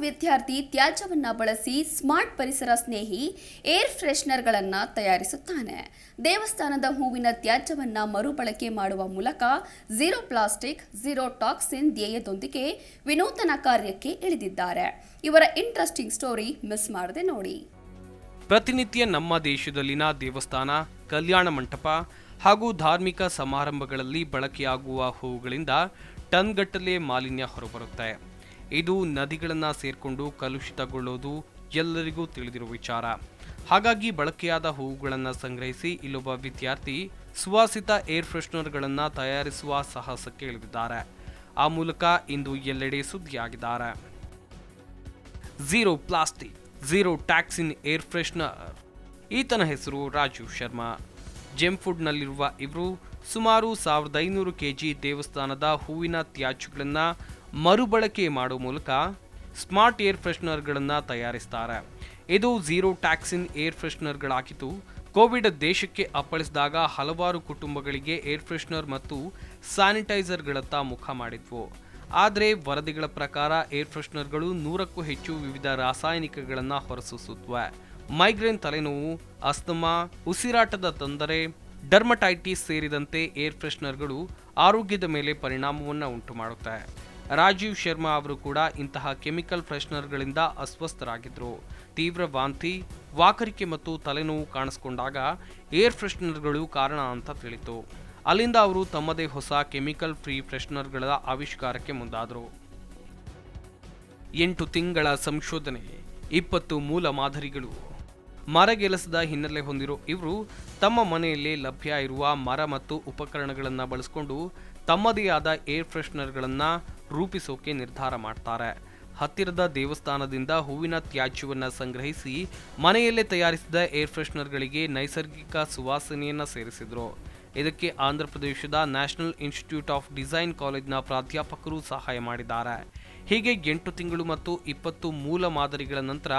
ವಿದ್ಯಾರ್ಥಿ ತ್ಯಾಜ್ಯವನ್ನ ಬಳಸಿ ಸ್ಮಾರ್ಟ್ ಪರಿಸರ ಸ್ನೇಹಿ, ಏರ್ ಫ್ರೆಶ್ನರ್ಗಳನ್ನು ತಯಾರಿಸುತ್ತಾನೆ. ದೇವಸ್ಥಾನದ ಹೂವಿನ ತ್ಯಾಜ್ಯವನ್ನ ಮರುಬಳಕೆ ಮಾಡುವ ಮೂಲಕ ಝೀರೋ ಪ್ಲಾಸ್ಟಿಕ್, ಝೀರೋ ಟಾಕ್ಸಿನ್ ಧ್ಯೇಯದೊಂದಿಗೆ ವಿನೂತನ ಕಾರ್ಯಕ್ಕೆ ಇಳಿದಿದ್ದಾರೆ. ಇವರ ಇಂಟ್ರೆಸ್ಟಿಂಗ್ ಸ್ಟೋರಿ ಮಿಸ್ ಮಾಡದೆ ನೋಡಿ. ಪ್ರತಿನಿತ್ಯ ನಮ್ಮ ದೇಶದಲ್ಲಿನ ದೇವಸ್ಥಾನ, ಕಲ್ಯಾಣ ಮಂಟಪ ಹಾಗೂ ಧಾರ್ಮಿಕ ಸಮಾರಂಭಗಳಲ್ಲಿ ಬಳಕೆಯಾಗುವ ಹೂವುಗಳಿಂದ ಟನ್ಗಟ್ಟಲೆ ಮಾಲಿನ್ಯ ಹೊರಬರುತ್ತೆ. ಇದು ನದಿಗಳನ್ನು ಸೇರ್ಕೊಂಡು ಕಲುಷಿತಗೊಳ್ಳೋದು ಎಲ್ಲರಿಗೂ ತಿಳಿದಿರುವ ವಿಚಾರ. ಹಾಗಾಗಿ ಬಳಕೆಯಾದ ಹೂವುಗಳನ್ನು ಸಂಗ್ರಹಿಸಿ ಇಲ್ಲೊಬ್ಬ ವಿದ್ಯಾರ್ಥಿ ಸುವಾಸಿತ ಏರ್ ಫ್ರೆಶ್ನರ್ಗಳನ್ನು ತಯಾರಿಸುವ ಸಾಹಸಕ್ಕೆ ಇಳಿದಿದ್ದಾರೆ. ಆ ಮೂಲಕ ಇಂದು ಎಲ್ಲೆಡೆ ಸುದ್ದಿಯಾಗಿದ್ದಾರೆ. Zero plastic, zero toxin air freshener ಈತನ ಹೆಸರು ರಾಜೀವ್ ಶರ್ಮಾ. ಜೆಮ್ ಫುಡ್ನಲ್ಲಿರುವ ಇವರು ಸುಮಾರು ಸಾವಿರದ ಐನೂರು ಕೆಜಿ ದೇವಸ್ಥಾನದ ಹೂವಿನ ತ್ಯಾಜ್ಯಗಳನ್ನು ಮರುಬಳಕೆ ಮಾಡುವ ಮೂಲಕ ಸ್ಮಾರ್ಟ್ ಏರ್ ಫ್ರೆಷ್ನರ್ಗಳನ್ನು ತಯಾರಿಸ್ತಾರೆ. ಇದು ಝೀರೋ ಟ್ಯಾಕ್ಸಿನ್ ಏರ್ ಫ್ರೆಶ್ನರ್ಗಳಾಗಿದ್ದು ಕೋವಿಡ್ ದೇಶಕ್ಕೆ ಅಪ್ಪಳಿಸಿದಾಗ ಹಲವಾರು ಕುಟುಂಬಗಳಿಗೆ ಏರ್ ಫ್ರೆಶ್ನರ್ ಮತ್ತು ಸ್ಯಾನಿಟೈಸರ್ಗಳತ್ತ ಮುಖ ಮಾಡಿದ್ವು. ಆದರೆ ವರದಿಗಳ ಪ್ರಕಾರ ಏರ್ ಫ್ರೆಷ್ನರ್ಗಳು ನೂರಕ್ಕೂ ಹೆಚ್ಚು ವಿವಿಧ ರಾಸಾಯನಿಕಗಳನ್ನು ಹೊರಸೂಸುತ್ತವೆ ಮೈಗ್ರೇನ್ ತಲೆನೋವು, ಅಸ್ತಮಾ, ಉಸಿರಾಟದ ತೊಂದರೆ, ಡರ್ಮಟೈಟಿಸ್ ಸೇರಿದಂತೆ ಏರ್ ಫ್ರೆಷ್ನರ್ಗಳು ಆರೋಗ್ಯದ ಮೇಲೆ ಪರಿಣಾಮವನ್ನು ಉಂಟು ಮಾಡುತ್ತೆ ರಾಜೀವ್ ಶರ್ಮಾ ಅವರು ಕೂಡ ಇಂತಹ ಕೆಮಿಕಲ್ ಫ್ರೆಶ್ನರ್ಗಳಿಂದ ಅಸ್ವಸ್ಥರಾಗಿದ್ದರು ತೀವ್ರ ವಾಂತಿ, ವಾಕರಿಕೆ ಮತ್ತು ತಲೆನೋವು ಕಾಣಿಸ್ಕೊಂಡಾಗ ಏರ್ ಫ್ರೆಶ್ನರ್ಗಳು ಕಾರಣ ಅಂತ ತಿಳಿತು. ಅಲ್ಲಿಂದ ಅವರು ತಮ್ಮದೇ ಹೊಸ ಕೆಮಿಕಲ್ ಫ್ರೀ ಫ್ರೆಶ್ನರ್ಗಳ ಆವಿಷ್ಕಾರಕ್ಕೆ ಮುಂದಾದರು. ಎಂಟು ತಿಂಗಳ ಸಂಶೋಧನೆ, ಇಪ್ಪತ್ತು ಮೂಲ ಮಾದರಿಗಳು. ಮರಗೆಲಸದ ಹಿನ್ನೆಲೆ ಹೊಂದಿರೋ ಇವರು ತಮ್ಮ ಮನೆಯಲ್ಲಿ ಲಭ್ಯ ಇರುವ ಮರ ಮತ್ತು ಉಪಕರಣಗಳನ್ನು ಬಳಸಿಕೊಂಡು ತಮ್ಮದೇ ಆದ ಏರ್ ಫ್ರೆಶ್ನರ್ಗಳನ್ನು ರೂಪಿಸೋಕೆ ನಿರ್ಧಾರ ಮಾಡ್ತಾರೆ. ಹತ್ತಿರದ ದೇವಸ್ಥಾನದಿಂದ ಹೂವಿನ ತ್ಯಾಜ್ಯವನ್ನು ಸಂಗ್ರಹಿಸಿ ಮನೆಯಲ್ಲೇ ತಯಾರಿಸಿದ ಏರ್ ಫ್ರೆಷ್ನರ್ಗಳಿಗೆ ನೈಸರ್ಗಿಕ ಸುವಾಸನೆಯನ್ನು ಸೇರಿಸಿದರು. ಇದಕ್ಕೆ ಆಂಧ್ರ ಪ್ರದೇಶದ ನ್ಯಾಷನಲ್ ಇನ್ಸ್ಟಿಟ್ಯೂಟ್ ಆಫ್ ಡಿಸೈನ್ ಕಾಲೇಜ್ನ ಪ್ರಾಧ್ಯಾಪಕರು ಸಹಾಯ ಮಾಡಿದ್ದಾರೆ. ಹೀಗೆ ಎಂಟು ತಿಂಗಳು ಮತ್ತು ಇಪ್ಪತ್ತು ಮೂಲ ಮಾದರಿಗಳ ನಂತರ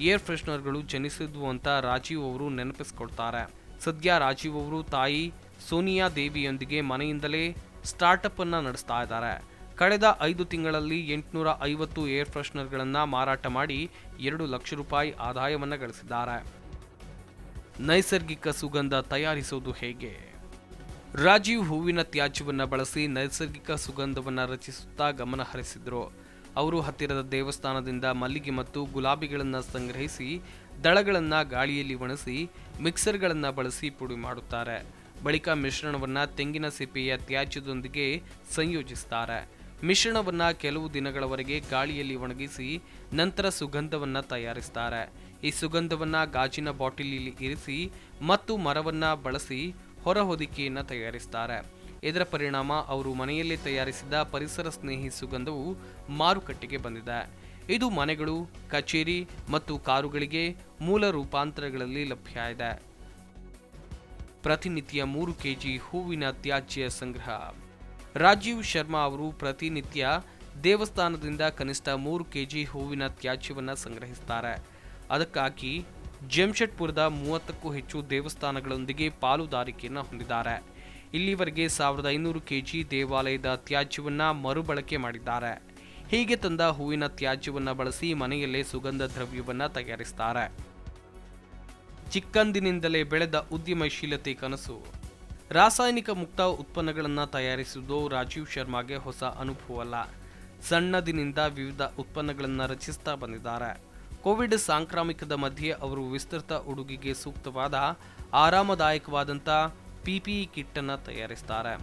ಏರ್ ಫ್ರೆಶ್ನರ್ಗಳು ಜನಿಸಿದ್ವು ಅಂತ ರಾಜೀವ್ ಅವರು ನೆನಪಿಸ್ಕೊಳ್ತಾರೆ. ಸದ್ಯ ರಾಜೀವ್ ಅವರು ತಾಯಿ ಸೋನಿಯಾ ದೇವಿಯೊಂದಿಗೆ ಮನೆಯಿಂದಲೇ ಸ್ಟಾರ್ಟಪ್ ಅನ್ನು ನಡೆಸ್ತಾ ಇದ್ದಾರೆ. ಕಳೆದ ಐದು ತಿಂಗಳಲ್ಲಿ ಎಂಟುನೂರ ಐವತ್ತು ಏರ್ ಫ್ರೆಷ್ನರ್ಗಳನ್ನು ಮಾರಾಟ ಮಾಡಿ ಎರಡು ಲಕ್ಷ ರೂಪಾಯಿ ಆದಾಯವನ್ನು ಗಳಿಸಿದ್ದಾರೆ. ನೈಸರ್ಗಿಕ ಸುಗಂಧ ತಯಾರಿಸುವುದು ಹೇಗೆ? ರಾಜೀವ್ ಹೂವಿನ ತ್ಯಾಜ್ಯವನ್ನು ಬಳಸಿ ನೈಸರ್ಗಿಕ ಸುಗಂಧವನ್ನು ರಚಿಸುತ್ತಾ ಗಮನ ಹರಿಸಿದ್ರು. ಅವರು ಹತ್ತಿರದ ದೇವಸ್ಥಾನದಿಂದ ಮಲ್ಲಿಗೆ ಮತ್ತು ಗುಲಾಬಿಗಳನ್ನು ಸಂಗ್ರಹಿಸಿ, ದಳಗಳನ್ನು ಗಾಳಿಯಲ್ಲಿ ಒಣಸಿ, ಮಿಕ್ಸರ್ಗಳನ್ನು ಬಳಸಿ ಪುಡಿ ಮಾಡುತ್ತಾರೆ. ಬಳಿಕ ಮಿಶ್ರಣವನ್ನು ತೆಂಗಿನ ಸಿಪ್ಪೆಯ ತ್ಯಾಜ್ಯದೊಂದಿಗೆ ಸಂಯೋಜಿಸುತ್ತಾರೆ ಮಿಶ್ರಣವನ್ನು ಕೆಲವು ದಿನಗಳವರೆಗೆ ಗಾಳಿಯಲ್ಲಿ ಒಣಗಿಸಿ ನಂತರ ಸುಗಂಧವನ್ನು ತಯಾರಿಸ್ತಾರೆ. ಈ ಸುಗಂಧವನ್ನು ಗಾಜಿನ ಬಾಟಲಿಯಲ್ಲಿ ಇರಿಸಿ ಮತ್ತು ಮರವನ್ನು ಬಳಸಿ ಹೊರಹೊದಿಕೆಯನ್ನು ತಯಾರಿಸ್ತಾರೆ. ಇದರ ಪರಿಣಾಮ ಅವರು ಮನೆಯಲ್ಲಿ ತಯಾರಿಸಿದ ಪರಿಸರ ಸ್ನೇಹಿ ಸುಗಂಧವು ಮಾರುಕಟ್ಟೆಗೆ ಬಂದಿದೆ. ಇದು ಮನೆಗಳು, ಕಚೇರಿ ಮತ್ತು ಕಾರುಗಳಿಗೆ ಮೂಲ ರೂಪಾಂತರಗಳಲ್ಲಿ ಲಭ್ಯ ಇದೆ. ಪ್ರತಿನಿತ್ಯ ಮೂರು ಕೆಜಿ ಹೂವಿನ ತ್ಯಾಜ್ಯ ಸಂಗ್ರಹ ರಾಜೀವ್ ಶರ್ಮಾ ಅವರು ಪ್ರತಿನಿತ್ಯ ದೇವಸ್ಥಾನದಿಂದ ಕನಿಷ್ಠ ಮೂರು ಕೆಜಿ ಹೂವಿನ ತ್ಯಾಜ್ಯವನ್ನು ಸಂಗ್ರಹಿಸುತ್ತಾರೆ ಅದಕ್ಕಾಗಿ ಜಮ್ಶೆಡ್ಪುರದ ಮೂವತ್ತಕ್ಕೂ ಹೆಚ್ಚು ದೇವಸ್ಥಾನಗಳೊಂದಿಗೆ ಪಾಲುದಾರಿಕೆಯನ್ನು ಹೊಂದಿದ್ದಾರೆ. ಇಲ್ಲಿವರೆಗೆ ಸಾವಿರದ ಐನೂರು ಕೆಜಿ ದೇವಾಲಯದ ತ್ಯಾಜ್ಯವನ್ನು ಮರುಬಳಕೆ ಮಾಡಿದ್ದಾರೆ. ಹೀಗೆ ತಂದ ಹೂವಿನ ತ್ಯಾಜ್ಯವನ್ನು ಬಳಸಿ ಮನೆಯಲ್ಲೇ ಸುಗಂಧ ದ್ರವ್ಯವನ್ನು ತಯಾರಿಸುತ್ತಾರೆ ಚಿಕ್ಕಂದಿನಿಂದಲೇ ಬೆಳೆದ ಉದ್ಯಮಶೀಲತೆ ಕನಸು. ರಾಸಾಯನಿಕ ಮುಕ್ತ ಉತ್ಪನ್ನಗಳನ್ನು ತಯಾರಿಸುವುದು ರಾಜೀವ್ ಶರ್ಮಾಗೆ ಹೊಸ ಅನುಭವವಲ್ಲ. ಸಣ್ಣದಿನಿಂದ ವಿವಿಧ ಉತ್ಪನ್ನಗಳನ್ನು ರಚಿಸ್ತಾ ಬಂದಿದ್ದಾರೆ. ಕೋವಿಡ್ ಸಾಂಕ್ರಾಮಿಕದ ಮಧ್ಯೆ ಅವರು ವಿಸ್ತೃತ ಉಡುಗಿಗೆ ಸೂಕ್ತವಾದ ಆರಾಮದಾಯಕವಾದಂಥ ಪಿಪಿಇ ಕಿಟ್ ಅನ್ನು ತಯಾರಿಸ್ತಾರೆ.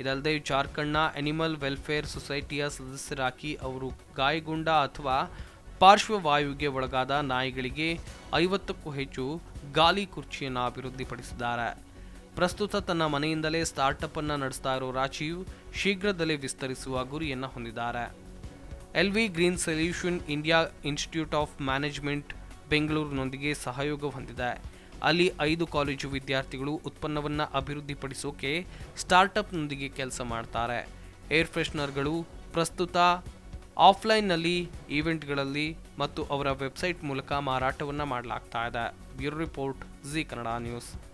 ಇದಲ್ಲದೆ ಜಾರ್ಖಂಡ್ನ ಅನಿಮಲ್ ವೆಲ್ಫೇರ್ ಸೊಸೈಟಿಯ ಸದಸ್ಯರಾಗಿ ಅವರು ಗಾಯಗೊಂಡ ಅಥವಾ ಪಾರ್ಶ್ವವಾಯುವಿಗೆ ಒಳಗಾದ ನಾಯಿಗಳಿಗೆ ಐವತ್ತಕ್ಕೂ ಹೆಚ್ಚು ಗಾಲಿ ಕುರ್ಚಿಯನ್ನು ಅಭಿವೃದ್ಧಿಪಡಿಸಿದ್ದಾರೆ. ಪ್ರಸ್ತುತ ತನ್ನ ಮನೆಯಿಂದಲೇ ಸ್ಟಾರ್ಟಪ್ ಅನ್ನು ನಡೆಸ್ತಾ ಇರೋ ರಾಚಿಯು ಶೀಘ್ರದಲ್ಲೇ ವಿಸ್ತರಿಸುವ ಗುರಿಯನ್ನು ಹೊಂದಿದ್ದಾರೆ. L V green solution India institute of management ಬೆಂಗಳೂರಿನೊಂದಿಗೆ ಸಹಯೋಗ ಹೊಂದಿದೆ. ಅಲ್ಲಿ ಐದು ಕಾಲೇಜು ವಿದ್ಯಾರ್ಥಿಗಳು ಉತ್ಪನ್ನವನ್ನು ಅಭಿವೃದ್ಧಿಪಡಿಸೋಕೆ ಸ್ಟಾರ್ಟ್ಅಪ್ನೊಂದಿಗೆ ಕೆಲಸ ಮಾಡ್ತಾರೆ. ಏರ್ ಫ್ರೆಶ್ನರ್ಗಳು ಪ್ರಸ್ತುತ ಆಫ್ಲೈನ್ನಲ್ಲಿ ಈವೆಂಟ್ಗಳಲ್ಲಿ ಮತ್ತು ಅವರ ವೆಬ್ಸೈಟ್ ಮೂಲಕ ಮಾರಾಟವನ್ನು ಮಾಡಲಾಗ್ತಾ ಇದೆ. Bureau report Zee Kannada news.